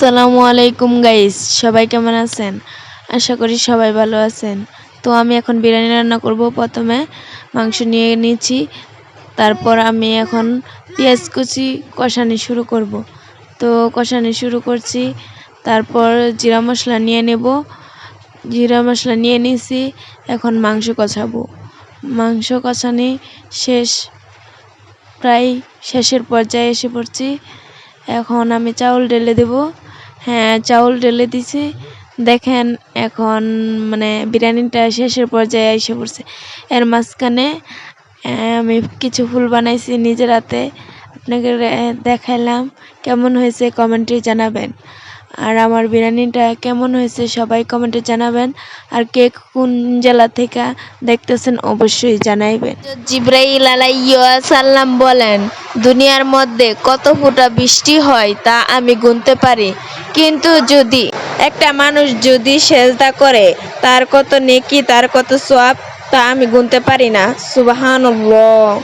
আসসালামু আলাইকুম গাইস সবাই কেমন আছেন? আশা করি সবাই ভালো আছেন। তো আমি এখন বিরিয়ানি রান্না করব। প্রথমে মাংস নিয়ে নিয়েছি। তারপর আমি এখন পেঁয়াজ কুচি কষানি শুরু করব। তো কষানি শুরু করছি। তারপর জিরা মশলা নিয়ে নেব। জিরা মশলা নিয়ে নিয়েছি। এখন মাংস কষাবো। মাংস কষানি শেষ, প্রায় শেষের পর্যায়ে এসে পড়ছি। এখন আমি চাউল ঢেলে দেব। হ্যাঁ চাউল ঢেলে দিছি। দেখেন এখন মানে বিরিয়ানিটা শেষের পর্যায়ে এসে পড়ছে। এর মাঝখানে আমি কিছু ফুল বানাইছি নিজের হাতে। আপনাকে দেখাইলাম কেমন হয়েছে কমেন্টে জানাবেন। আর আমার বিরিয়ানিটা কেমন হয়েছে সবাই কমেন্টে জানাবেন। আর কে কোন জেলা থেকে দেখতেছেন অবশ্যই জানাইবেন। জিব্রাইল সাল্লাম বলেন দুনিয়ার মধ্যে কত ফুটা বৃষ্টি হয় তা আমি গুনতে পারি। কিন্তু যদি একটা মানুষ যদি সেজদা করে, তার কত নেকি, তার কত সোয়াব তা আমি গুনতে পারি না। সুবহানাল্লাহ।